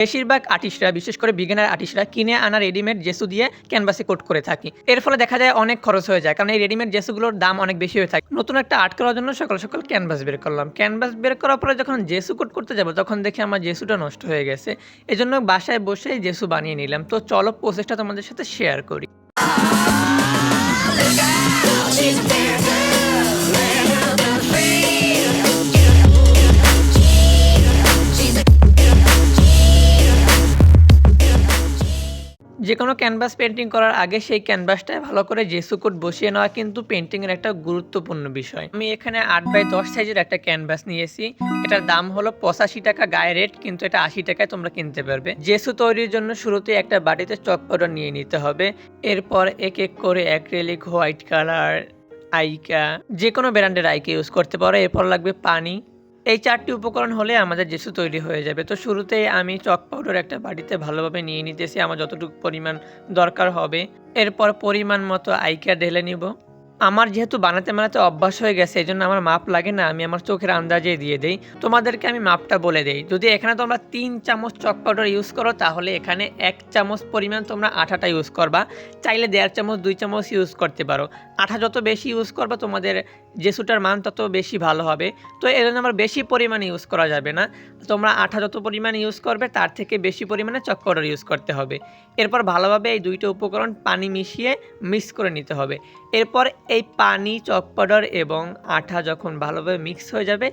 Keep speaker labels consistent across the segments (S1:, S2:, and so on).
S1: বেশিরভাগ আর্টিস্টরা, বিশেষ করে বিগিনার আর্টিস্টরা কিনে আনা রেডিমেড জেসু দিয়ে ক্যানভাসে কোট করে থাকি। এর ফলে দেখা যায় অনেক খরচ হয়ে যায়, কারণ এই রেডিমেড জেসুগুলোর দাম অনেক বেশি হয়ে থাকে। নতুন একটা আর্ট করার জন্য সকাল সকাল ক্যানভাস বের করলাম। ক্যানভাস বের করার পরে যখন জেসু কোট করতে যাব, তখন দেখি আমার জেসুটা নষ্ট হয়ে গেছে। এজন্য বাসায় বসে জেসু বানিয়ে নিলাম। তো চলো প্রসেসটা তোমাদের সাথে শেয়ার করি। যে কোনো ক্যানভাস পেন্টিং করার আগে সেই ক্যানভাসটায় ভালো করে জেসু কোট বসিয়ে নেওয়া কিন্তু পেন্টিংয়ের একটা গুরুত্বপূর্ণ বিষয়। আমি এখানে আট বাই দশ সাইজের একটা ক্যানভাস নিয়েছি। এটার দাম হলো পঁচাশি টাকা গায়ে রেট, কিন্তু এটা আশি টাকায় তোমরা কিনতে পারবে। জেসু তৈরির জন্য শুরুতে একটা বাটিতে চক পাউডার নিয়ে নিতে হবে। এরপর এক এক করে অ্যাক্রেলিক হোয়াইট কালার আইকা যে কোনো ব্র্যান্ডের আইকা ইউজ করতে পারো। এরপর লাগবে পানি। এই চারটি উপকরণ হলে আমাদের জেসু তৈরি হয়ে যাবে। তো শুরুতে আমি চক পাউডার একটা বাটিতে ভালোভাবে নিয়ে নিতেছি। আমার যতটুকু পরিমাণ দরকার হবে। এরপর পরিমাণ মতো আইকা ঢেলে নিব। আমার যেহেতু বানাতে বানাতে অভ্যাস হয়ে গেছে, এই জন্য আমার মাপ লাগে না, আমি আমার চোখের আন্দাজে দিয়ে দেই। তোমাদেরকে আমি মাপটা বলে দেই। যদি এখানে তোমরা তিন চামচ চক পাউডার ইউজ করো, তাহলে এখানে এক চামচ পরিমাণ তোমরা আঠাটা ইউজ করবা। চাইলে দেড় চামচ, দুই চামচ ইউজ করতে পারো। আঠা যত বেশি ইউজ করবা, তোমাদের জেসুটার মান তত বেশি ভালো হবে। তো এর জন্য আমার বেশি পরিমাণে ইউজ করা যাবে না। তোমরা আঠা যত পরিমাণে ইউজ করবে, তার থেকে বেশি পরিমাণে চক পাউডার ইউজ করতে হবে। এরপর ভালোভাবে এই দুইটা উপকরণ পানি মিশিয়ে মিক্স করে নিতে হবে। এরপর এই পানি, চক পাউডার এবং আঠা যখন ভালোভাবে মিক্স হয়ে যাবে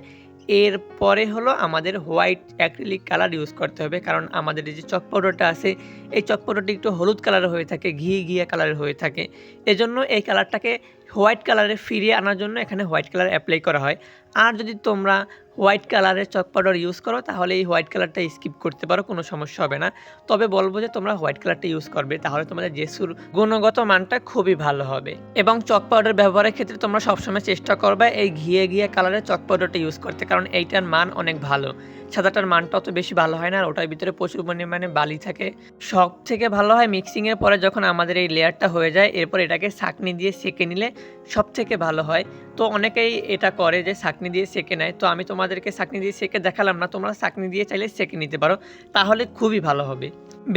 S1: এরপরে হলো আমাদের হোয়াইট অ্যাক্রিলিক কালার ইউজ করতে হবে। কারণ আমাদের যে চক পাউডারটা আছে, এই চক পাউডারটি একটু হলুদ কালারের হয়ে থাকে ঘি ঘিয়া কালারের হয়ে থাকে। এজন্য এই কালারটাকে হোয়াইট কালারে ফিরিয়ে আনার জন্য এখানে হোয়াইট কালার অ্যাপ্লাই করা হয়। আর যদি তোমরা হোয়াইট কালারের চক পাউডার ইউজ করো, তাহলে এই হোয়াইট কালারটা স্কিপ করতে পারো, কোনো সমস্যা হবে না। তবে বলব যে তোমরা হোয়াইট কালারটা ইউজ করবে, তাহলে তোমাদের জেসুর গুণগত মানটা খুবই ভালো হবে। এবং চক পাউডার ব্যবহারের ক্ষেত্রে তোমরা সবসময় চেষ্টা করবে এই ঘিয়ে ঘিয়ে কালারের চক পাউডারটা ইউজ করতে, কারণ এইটার মান অনেক ভালো। সাদাটার মানটা অত বেশি ভালো হয় না, আর ওটার ভিতরে প্রচুর পরিমাণে বালি থাকে। সব থেকে ভালো হয় মিক্সিংয়ের পরে যখন আমাদের এই লেয়ারটা হয়ে যায়, এরপর এটাকে ছাঁকনি দিয়ে সেকে নিলে সব থেকে ভালো হয়। তো অনেকেই এটা করে যে ছাঁকনি দিয়ে সেকে নেয়। তো আমি তোমাদেরকে ছাঁকনি দিয়ে সেকে দেখালাম না, তোমরা ছাঁকনি দিয়ে চাইলে সেকে নিতে পারো। তাহলে খুবই ভালো হবে।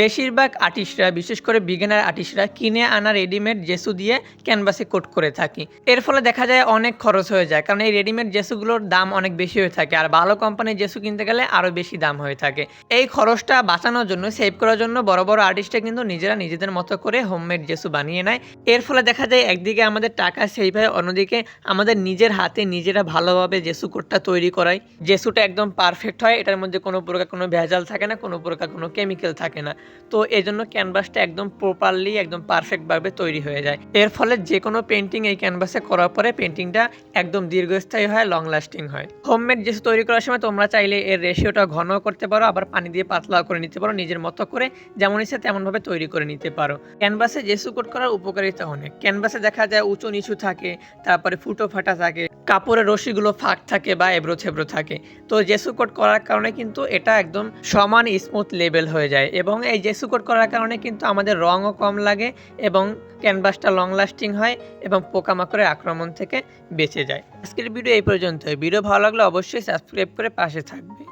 S1: বেশিরভাগ আর্টিস্টরা, বিশেষ করে বিগিনার আর্টিস্টরা কিনে আনা রেডিমেড জেসু দিয়ে ক্যানভাসে কোট করে থাকি। এর ফলে দেখা যায় অনেক খরচ হয়ে যায়, কারণ এই রেডিমেড জেসুগুলোর দাম অনেক বেশি হয়ে থাকে আর ভালো কোম্পানির জেসু কিনতে গেলে আরও বেশি দাম হয়ে থাকে। এই খরচটা বাঁচানোর জন্য সেভ করার জন্য বড় বড় আর্টিস্টরা কিন্তু নিজেরা নিজেদের মতো করে হোমমেড জেসু বানিয়ে নেয়। এর ফলে দেখা যায় একদিকে আমাদের টাকা সেভ হয়, অন্যদিকে আমাদের নিজের হাতে নিজেরা ভালোভাবে জেসু কোটটা তৈরি করায় জেসুটা একদম পারফেক্ট হয়, এটার মধ্যে কোনো প্রকার কোনো ভেজাল থাকে না, কোনো প্রকার কোনো কেমিক্যাল থাকে না। তো এই জন্য ক্যানভাসটা একদম প্রপারলি একদম পারফেক্টভাবে তৈরি হয়ে যায়। এর ফলে যে কোনো পেন্টিং এই ক্যানভাসে করার পরে পেন্টিংটা একদম দীর্ঘস্থায়ী হয় লং লাস্টিং হয়। হোমমেড জেসু তৈরি করার সময় তোমরা চাইলে এর রেশিওটা ঘন করতে পারো, আবার পানি দিয়ে পাতলা করে নিতে পারো, নিজের মতো করে যেমন ইচ্ছে তেমনভাবে তৈরি করে নিতে পারো। ক্যানভাসে জেসু কোট করার উপকারিতা অনেক। ক্যানভাসে দেখা যায় উঁচু নিচু থাকে, তারপরে ফুটো ফাটা থাকে, কাপড়ের রশিগুলো ফাঁক থাকে বা এবড়ো ছেবড়ো থাকে। তো জেসু কোট করার কারণে কিন্তু এটা একদম সমান স্মুথ লেভেল হয়ে যায় এবং এই জেসু কোট করার কারণে কিন্তু আমাদের রঙও কম লাগে এবং ক্যানভাসটা লং লাস্টিং হয় এবং পোকামাকড়ের আক্রমণ থেকে বেঁচে যায়। আজকের ভিডিও এই পর্যন্ত ভিডিও ভালো লাগলে অবশ্যই সাবস্ক্রাইব করে পাশে থাকবে।